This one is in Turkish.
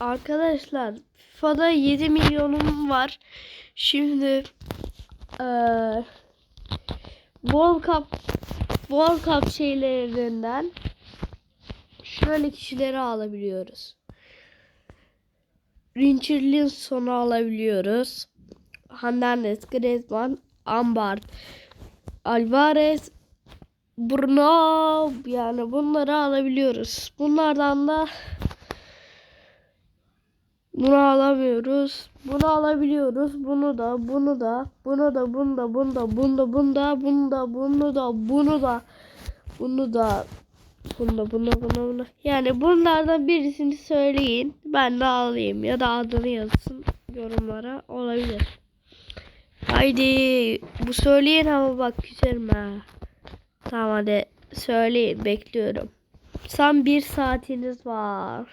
Arkadaşlar FIFA'da 7 milyonum var. Şimdi eee World Cup World Cup şeylerinden şöyle kişileri alabiliyoruz. Richarlison'u alabiliyoruz. Hernandez, Griezmann, Ambard, Alvarez, Bruno yani bunları alabiliyoruz. Bunlardan da bunu alamıyoruz. Bunu alabiliyoruz. Bunu da, bunu da, bunu da, bunu da, bunu da, bunu da, bunu da, bunu da, bunu da, bunu da, bunu da, bunu da, bunu da, bunu da. Yani bunlardan birisini söyleyin. Ben de alayım ya da adını yazsın yorumlara olabilir. Haydi bu söyleyin ama bak küserim ha. Tamam hadi söyleyin bekliyorum. Tam bir saatiniz var.